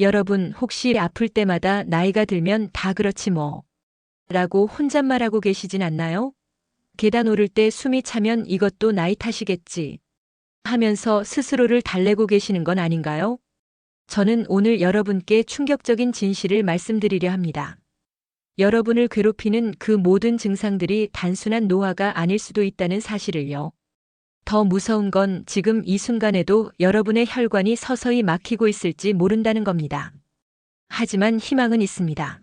여러분 혹시 아플 때마다 나이가 들면 다 그렇지 뭐. 라고 혼잣말하고 계시진 않나요? 계단 오를 때 숨이 차면 이것도 나이 탓이겠지. 하면서 스스로를 달래고 계시는 건 아닌가요? 저는 오늘 여러분께 충격적인 진실을 말씀드리려 합니다. 여러분을 괴롭히는 그 모든 증상들이 단순한 노화가 아닐 수도 있다는 사실을요. 더 무서운 건 지금 이 순간에도 여러분의 혈관이 서서히 막히고 있을지 모른다는 겁니다. 하지만 희망은 있습니다.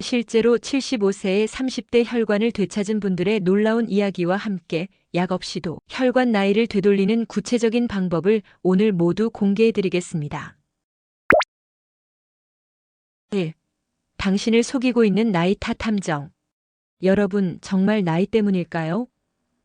실제로 75세의 30대 혈관을 되찾은 분들의 놀라운 이야기와 함께 약 없이도 혈관 나이를 되돌리는 구체적인 방법을 오늘 모두 공개해 드리겠습니다. 1. 당신을 속이고 있는 나이 탓 탐정. 여러분, 정말 나이 때문일까요?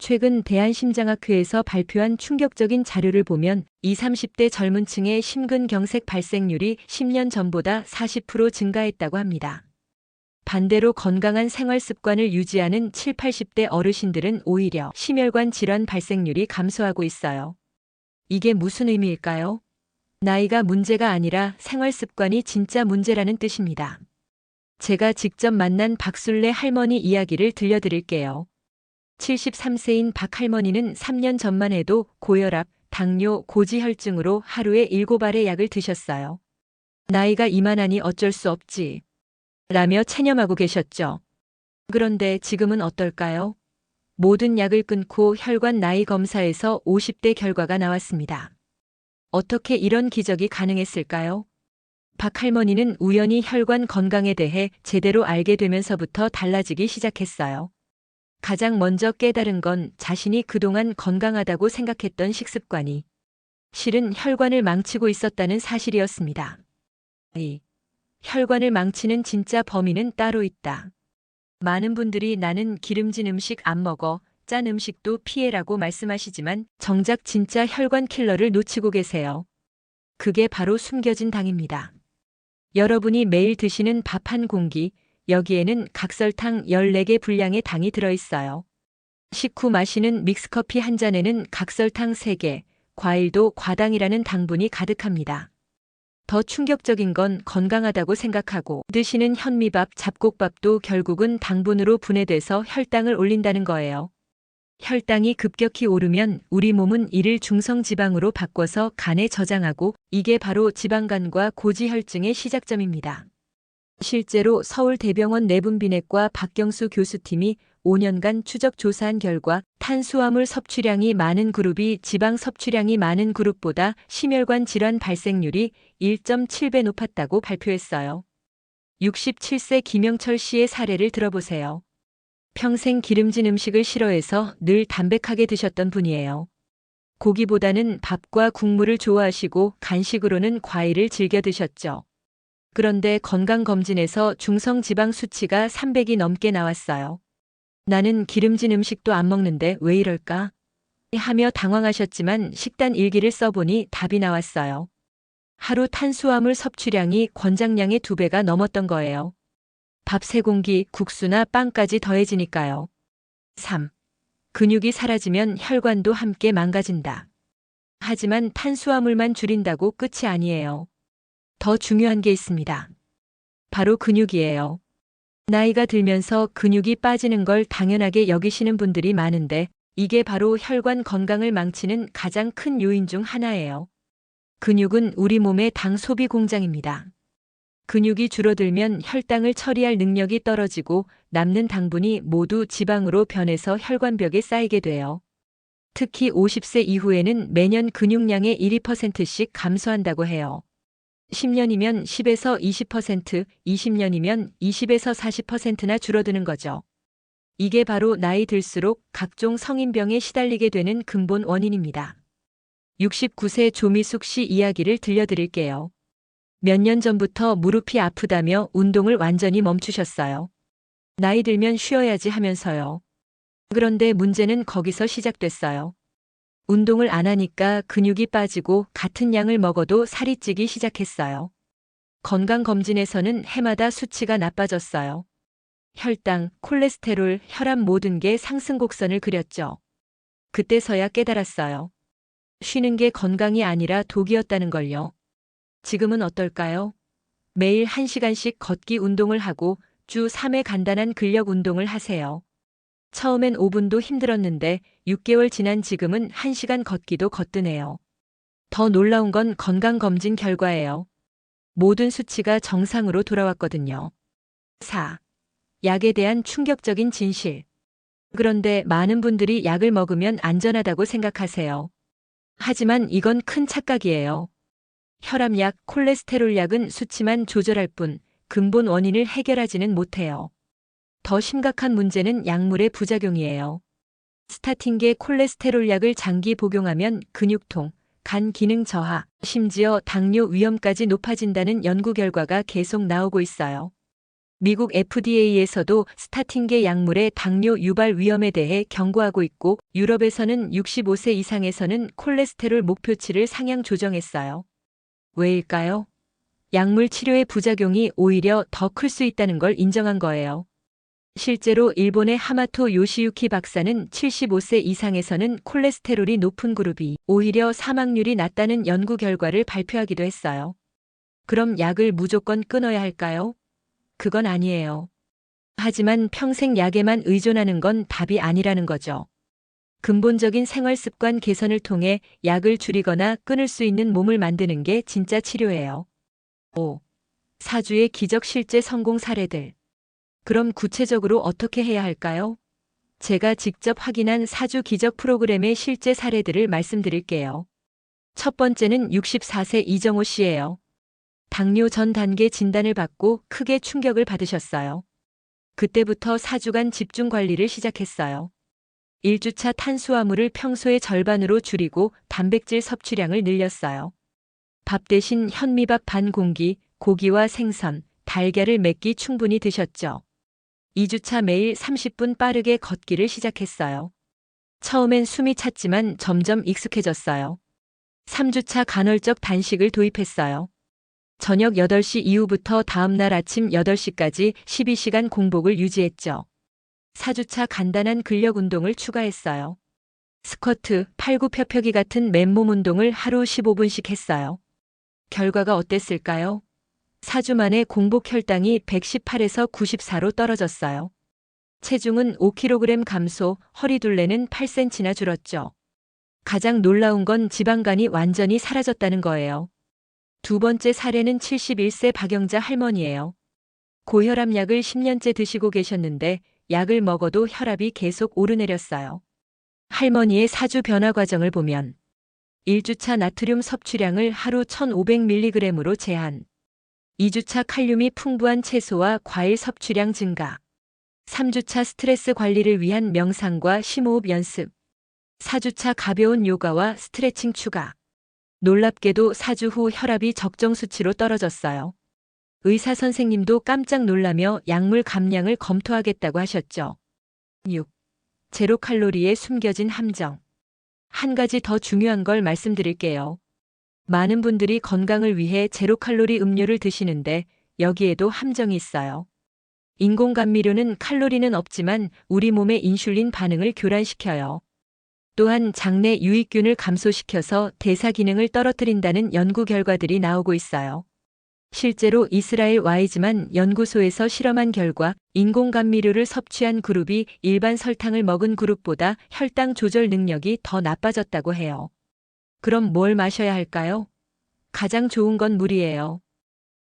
최근 대한심장학회에서 발표한 충격적인 자료를 보면 20, 30대 젊은 층의 심근경색 발생률이 10년 전보다 40% 증가했다고 합니다. 반대로 건강한 생활 습관을 유지하는 7, 80대 어르신들은 오히려 심혈관 질환 발생률이 감소하고 있어요. 이게 무슨 의미일까요? 나이가 문제가 아니라 생활 습관이 진짜 문제라는 뜻입니다. 제가 직접 만난 박순례 할머니 이야기를 들려드릴게요. 73세인 박 할머니는 3년 전만 해도 고혈압, 당뇨, 고지혈증으로 하루에 7알의 약을 드셨어요. 나이가 이만하니 어쩔 수 없지. 라며 체념하고 계셨죠. 그런데 지금은 어떨까요? 모든 약을 끊고 혈관 나이 검사에서 50대 결과가 나왔습니다. 어떻게 이런 기적이 가능했을까요? 박 할머니는 우연히 혈관 건강에 대해 제대로 알게 되면서부터 달라지기 시작했어요. 가장 먼저 깨달은 건 자신이 그동안 건강하다고 생각했던 식습관이 실은 혈관을 망치고 있었다는 사실이었습니다. 이 혈관을 망치는 진짜 범인은 따로 있다. 많은 분들이 나는 기름진 음식 안 먹어, 짠 음식도 피해라고 말씀하시지만 정작 진짜 혈관 킬러를 놓치고 계세요. 그게 바로 숨겨진 당입니다. 여러분이 매일 드시는 밥 한 공기, 여기에는 각설탕 14개 분량의 당이 들어있어요. 식후 마시는 믹스커피 한 잔에는 각설탕 3개, 과일도 과당이라는 당분이 가득합니다. 더 충격적인 건 건강하다고 생각하고 드시는 현미밥, 잡곡밥도 결국은 당분으로 분해돼서 혈당을 올린다는 거예요. 혈당이 급격히 오르면 우리 몸은 이를 중성지방으로 바꿔서 간에 저장하고 이게 바로 지방간과 고지혈증의 시작점입니다. 실제로 서울대병원 내분비내과 박경수 교수팀이 5년간 추적 조사한 결과 탄수화물 섭취량이 많은 그룹이 지방 섭취량이 많은 그룹보다 심혈관 질환 발생률이 1.7배 높았다고 발표했어요. 67세 김영철 씨의 사례를 들어보세요. 평생 기름진 음식을 싫어해서 늘 담백하게 드셨던 분이에요. 고기보다는 밥과 국물을 좋아하시고 간식으로는 과일을 즐겨 드셨죠. 그런데 건강검진에서 중성지방 수치가 300이 넘게 나왔어요. 나는 기름진 음식도 안 먹는데 왜 이럴까? 하며 당황하셨지만 식단 일기를 써보니 답이 나왔어요. 하루 탄수화물 섭취량이 권장량의 두 배가 넘었던 거예요. 밥 세 공기, 국수나 빵까지 더해지니까요. 3. 근육이 사라지면 혈관도 함께 망가진다. 하지만 탄수화물만 줄인다고 끝이 아니에요. 더 중요한 게 있습니다. 바로 근육이에요. 나이가 들면서 근육이 빠지는 걸 당연하게 여기시는 분들이 많은데 이게 바로 혈관 건강을 망치는 가장 큰 요인 중 하나예요. 근육은 우리 몸의 당 소비 공장입니다. 근육이 줄어들면 혈당을 처리할 능력이 떨어지고 남는 당분이 모두 지방으로 변해서 혈관벽에 쌓이게 돼요. 특히 50세 이후에는 매년 근육량의 1%씩 감소한다고 해요. 10년이면 10에서 20%, 20년이면 20에서 40%나 줄어드는 거죠. 이게 바로 나이 들수록 각종 성인병에 시달리게 되는 근본 원인입니다. 69세 조미숙 씨 이야기를 들려드릴게요. 몇 년 전부터 무릎이 아프다며 운동을 완전히 멈추셨어요. 나이 들면 쉬어야지 하면서요. 그런데 문제는 거기서 시작됐어요. 운동을 안 하니까 근육이 빠지고 같은 양을 먹어도 살이 찌기 시작했어요. 건강검진에서는 해마다 수치가 나빠졌어요. 혈당, 콜레스테롤, 혈압 모든 게 상승 곡선을 그렸죠. 그때서야 깨달았어요. 쉬는 게 건강이 아니라 독이었다는 걸요. 지금은 어떨까요? 매일 1시간씩 걷기 운동을 하고 주 3회 간단한 근력 운동을 하세요. 처음엔 5분도 힘들었는데 6개월 지난 지금은 1시간 걷기도 거뜬해요. 더 놀라운 건 건강검진 결과예요. 모든 수치가 정상으로 돌아왔거든요. 4. 약에 대한 충격적인 진실. 그런데 많은 분들이 약을 먹으면 안전하다고 생각하세요. 하지만 이건 큰 착각이에요. 혈압약, 콜레스테롤 약은 수치만 조절할 뿐 근본 원인을 해결하지는 못해요. 더 심각한 문제는 약물의 부작용이에요. 스타틴계 콜레스테롤 약을 장기 복용하면 근육통, 간 기능 저하, 심지어 당뇨 위험까지 높아진다는 연구 결과가 계속 나오고 있어요. 미국 FDA에서도 스타틴계 약물의 당뇨 유발 위험에 대해 경고하고 있고 유럽에서는 65세 이상에서는 콜레스테롤 목표치를 상향 조정했어요. 왜일까요? 약물 치료의 부작용이 오히려 더 클 수 있다는 걸 인정한 거예요. 실제로 일본의 하마토 요시유키 박사는 75세 이상에서는 콜레스테롤이 높은 그룹이 오히려 사망률이 낮다는 연구 결과를 발표하기도 했어요. 그럼 약을 무조건 끊어야 할까요? 그건 아니에요. 하지만 평생 약에만 의존하는 건 답이 아니라는 거죠. 근본적인 생활 습관 개선을 통해 약을 줄이거나 끊을 수 있는 몸을 만드는 게 진짜 치료예요. 5. 사주의 기적 실제 성공 사례들. 그럼 구체적으로 어떻게 해야 할까요? 제가 직접 확인한 사주 기적 프로그램의 실제 사례들을 말씀드릴게요. 첫 번째는 64세 이정호 씨예요. 당뇨 전 단계 진단을 받고 크게 충격을 받으셨어요. 그때부터 4주간 집중 관리를 시작했어요. 1주차 탄수화물을 평소의 절반으로 줄이고 단백질 섭취량을 늘렸어요. 밥 대신 현미밥 반 공기, 고기와 생선, 달걀을 몇 끼 충분히 드셨죠. 2주차 매일 30분 빠르게 걷기를 시작했어요. 처음엔 숨이 찼지만 점점 익숙해졌어요. 3주차 간헐적 단식을 도입했어요. 저녁 8시 이후부터 다음날 아침 8시까지 12시간 공복을 유지했죠. 4주차 간단한 근력 운동을 추가했어요. 스쿼트, 팔굽혀펴기 같은 맨몸 운동을 하루 15분씩 했어요. 결과가 어땠을까요? 4주 만에 공복 혈당이 118에서 94로 떨어졌어요. 체중은 5kg 감소, 허리둘레는 8cm나 줄었죠. 가장 놀라운 건 지방간이 완전히 사라졌다는 거예요. 두 번째 사례는 71세 박영자 할머니예요. 고혈압 약을 10년째 드시고 계셨는데 약을 먹어도 혈압이 계속 오르내렸어요. 할머니의 사주 변화 과정을 보면 1주차 나트륨 섭취량을 하루 1500mg으로 제한, 2주차 칼륨이 풍부한 채소와 과일 섭취량 증가, 3주차 스트레스 관리를 위한 명상과 심호흡 연습, 4주차 가벼운 요가와 스트레칭 추가. 놀랍게도 4주 후 혈압이 적정 수치로 떨어졌어요. 의사 선생님도 깜짝 놀라며 약물 감량을 검토하겠다고 하셨죠. 6. 제로 칼로리에 숨겨진 함정. 한 가지 더 중요한 걸 말씀드릴게요. 많은 분들이 건강을 위해 제로 칼로리 음료를 드시는데 여기에도 함정이 있어요. 인공 감미료는 칼로리는 없지만 우리 몸의 인슐린 반응을 교란시켜요. 또한 장내 유익균을 감소시켜서 대사 기능을 떨어뜨린다는 연구 결과들이 나오고 있어요. 실제로 이스라엘 와이즈만 연구소에서 실험한 결과 인공 감미료를 섭취한 그룹이 일반 설탕을 먹은 그룹보다 혈당 조절 능력이 더 나빠졌다고 해요. 그럼 뭘 마셔야 할까요? 가장 좋은 건 물이에요.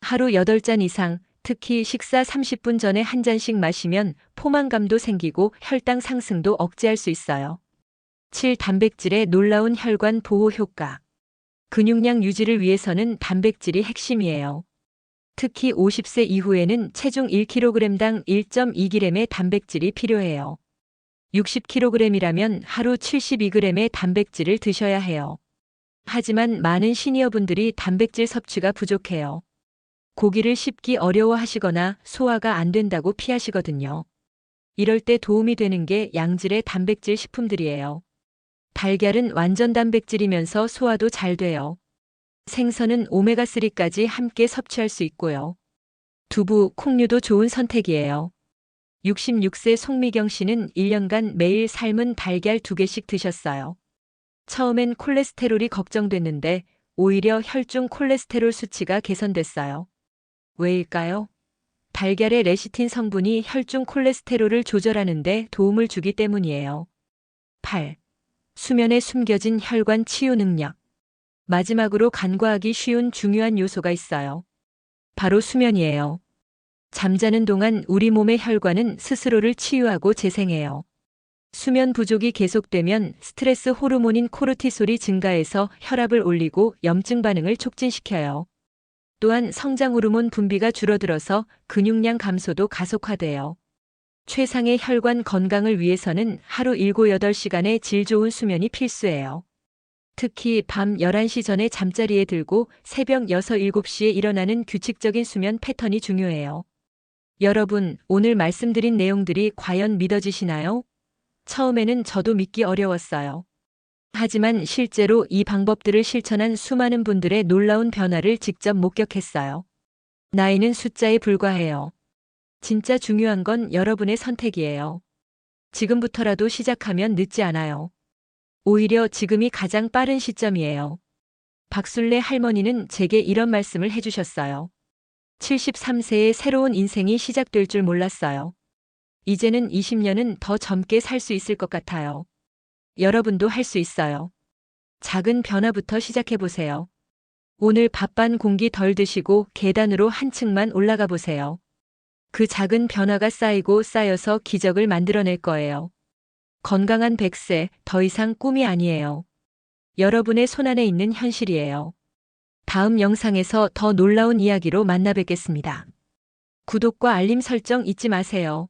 하루 8잔 이상, 특히 식사 30분 전에 한 잔씩 마시면 포만감도 생기고 혈당 상승도 억제할 수 있어요. 7. 단백질의 놀라운 혈관 보호 효과. 근육량 유지를 위해서는 단백질이 핵심이에요. 특히 50세 이후에는 체중 1kg당 1.2g의 단백질이 필요해요. 60kg이라면 하루 72g의 단백질을 드셔야 해요. 하지만 많은 시니어분들이 단백질 섭취가 부족해요. 고기를 씹기 어려워 하시거나 소화가 안 된다고 피하시거든요. 이럴 때 도움이 되는 게 양질의 단백질 식품들이에요. 달걀은 완전 단백질이면서 소화도 잘 돼요. 생선은 오메가3까지 함께 섭취할 수 있고요. 두부, 콩류도 좋은 선택이에요. 66세 송미경 씨는 1년간 매일 삶은 달걀 2개씩 드셨어요. 처음엔 콜레스테롤이 걱정됐는데 오히려 혈중 콜레스테롤 수치가 개선됐어요. 왜일까요? 달걀의 레시틴 성분이 혈중 콜레스테롤을 조절하는데 도움을 주기 때문이에요. 8. 수면에 숨겨진 혈관 치유 능력. 마지막으로 간과하기 쉬운 중요한 요소가 있어요. 바로 수면이에요. 잠자는 동안 우리 몸의 혈관은 스스로를 치유하고 재생해요. 수면 부족이 계속되면 스트레스 호르몬인 코르티솔이 증가해서 혈압을 올리고 염증 반응을 촉진시켜요. 또한 성장 호르몬 분비가 줄어들어서 근육량 감소도 가속화돼요. 최상의 혈관 건강을 위해서는 하루 7, 8시간의 질 좋은 수면이 필수예요. 특히 밤 11시 전에 잠자리에 들고 새벽 6, 7시에 일어나는 규칙적인 수면 패턴이 중요해요. 여러분, 오늘 말씀드린 내용들이 과연 믿어지시나요? 처음에는 저도 믿기 어려웠어요. 하지만 실제로 이 방법들을 실천한 수많은 분들의 놀라운 변화를 직접 목격했어요. 나이는 숫자에 불과해요. 진짜 중요한 건 여러분의 선택이에요. 지금부터라도 시작하면 늦지 않아요. 오히려 지금이 가장 빠른 시점이에요. 박술래 할머니는 제게 이런 말씀을 해주셨어요. 73세의 새로운 인생이 시작될 줄 몰랐어요. 이제는 20년은 더 젊게 살 수 있을 것 같아요. 여러분도 할 수 있어요. 작은 변화부터 시작해 보세요. 오늘 밥반 공기 덜 드시고 계단으로 한 층만 올라가 보세요. 그 작은 변화가 쌓이고 쌓여서 기적을 만들어낼 거예요. 건강한 100세, 더 이상 꿈이 아니에요. 여러분의 손안에 있는 현실이에요. 다음 영상에서 더 놀라운 이야기로 만나 뵙겠습니다. 구독과 알림 설정 잊지 마세요.